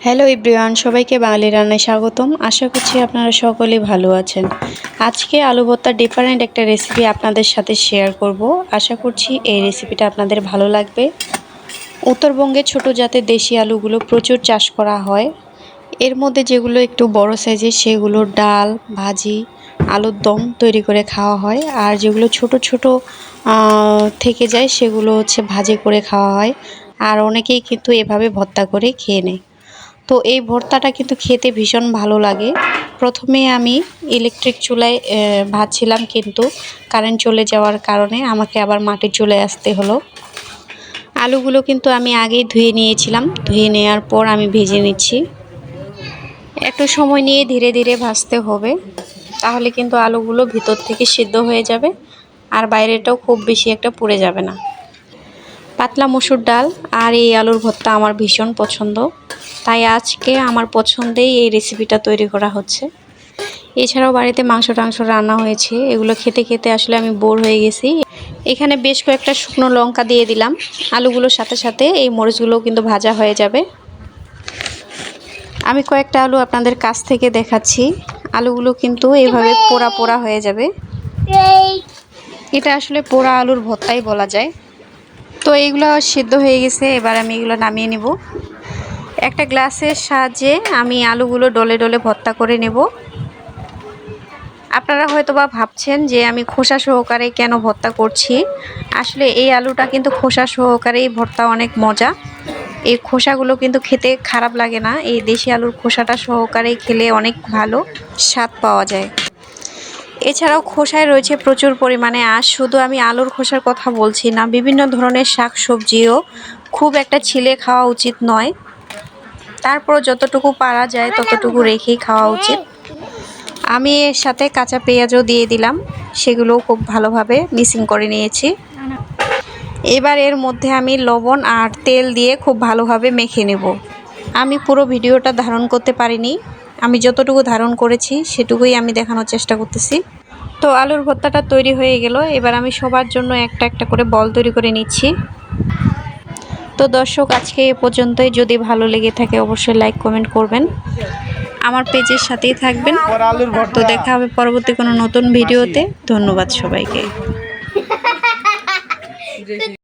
Hello ইব্রিয়ান সবাইকে বাঙালি রান্নায় স্বাগতম। আশা করছি আপনারা সকলেই ভালো আছেন। আজকে আলু ভর্তার ডিফারেন্ট একটা রেসিপি আপনাদের সাথে শেয়ার করব। আশা করছি এই রেসিপিটা আপনাদের ভালো লাগবে। উত্তরবঙ্গে ছোট জাতের দেশি আলুগুলো প্রচুর চাষ করা হয়। এর মধ্যে যেগুলো একটু বড় সাইজের সেগুলো ডাল, ভাজি, আলুর দম তৈরি করে খাওয়া হয়। আর যেগুলো ছোট ছোট থেকে যায়, সেগুলো হচ্ছে ভাজি করে খাওয়া হয়। আর অনেকেই কিন্তু এভাবে ভর্তা করে খেয়ে নেয়। তো এই ভর্তাটা কিন্তু খেতে ভীষণ ভালো লাগে। প্রথমে আমি ইলেকট্রিক চুলায় ভাজছিলাম কিন্তু কারেন্ট চলে যাওয়ার কারণে আমাকে আবার মাটির চুলায় আসতে হলো। আলুগুলো কিন্তু আমি আগেই ধুয়ে নিয়েছিলাম। ধুয়ে নেওয়ার পর আমি ভেজে নিচ্ছি। একটু সময় নিয়ে ধীরে ধীরে ভাজতে হবে। তাহলে কিন্তু আলুগুলো ভিতর থেকে সিদ্ধ হয়ে যাবে। আর বাইরেটাও খুব বেশি একটা পুড়ে যাবে না। পাতলা মসুর ডাল আর এই আলুর ভর্তা আমার ভীষণ পছন্দ। তাই আজকে আমার পছন্দেই এই রেসিপিটা তৈরি করা হচ্ছে। এছাড়াও বাড়িতে মাংস টাংস রান্না হয়েছে। এগুলো খেতে খেতে আসলে আমি বোর হয়ে গেছি। এখানে বেশ কয়েকটা শুকনো লঙ্কা দিয়ে দিলাম। আলুগুলোর সাথে সাথে এই মরিচগুলো কিন্তু ভাজা হয়ে যাবে। আমি কয়েকটা আলু আপনাদের কাছ থেকে দেখাচ্ছি। আলুগুলো কিন্তু এভাবে পোড়া পোড়া হয়ে যাবে। এটা আসলে পোড়া আলুর ভর্তাই বলা যায়। তো এইগুলো সিদ্ধ হয়ে গেছে, এবার আমি এগুলো নামিয়ে নেব। একটা গ্লাসের সাহায্যে আমি আলুগুলো ডলে ডলে ভর্তা করে নেব। আপনারা হয়তো বা ভাবছেন যে আমি খোসা সহকারে কেন ভর্তা করছি? আসলে এই আলুটা কিন্তু খোসা সহকারেই ভর্তা অনেক মজা। এই খোসাগুলো কিন্তু খেতে খারাপ লাগে না, এই দেশি আলুর খোসাটা সহকারে খেলে অনেক ভালো স্বাদ পাওয়া যায়। এছাড়াও খোসায় রয়েছে প্রচুর পরিমাণে আঁশ। শুধু আমি আলুর খোসার কথা বলছি না, বিভিন্ন ধরনের শাক সবজিও খুব একটা ছিলে খাওয়া উচিত নয়। তারপর যতটুকু পারা যায় ততটুকু রেখেই খাওয়া উচিত। আমি এর সাথে কাঁচা পেঁয়াজও দিয়ে দিলাম, সেগুলোও খুব ভালোভাবে মিসিং করে নিয়েছি। এবার এর মধ্যে আমি লবণ আর তেল দিয়ে খুব ভালোভাবে মেখে নেব। আমি পুরো ভিডিওটা ধারণ করতে পারিনি। আমি যতটুকু ধারণ করেছি, সেটুকুই আমি দেখানোর চেষ্টা করতেছি। তো আলুর ভর্তাটা তৈরি হয়ে গেল। এবার আমি সবার জন্য একটা একটা করে বল তৈরি করে নিচ্ছি। তো দর্শক, আজকে এ পর্যন্তই। যদি ভালো লেগে থাকে, অবশ্যই লাইক, কমেন্ট করবেন। আমার পেজের সাথেই থাকবেন। তো দেখা হবে পরবর্তী কোনো নতুন ভিডিওতে। ধন্যবাদ সবাইকে।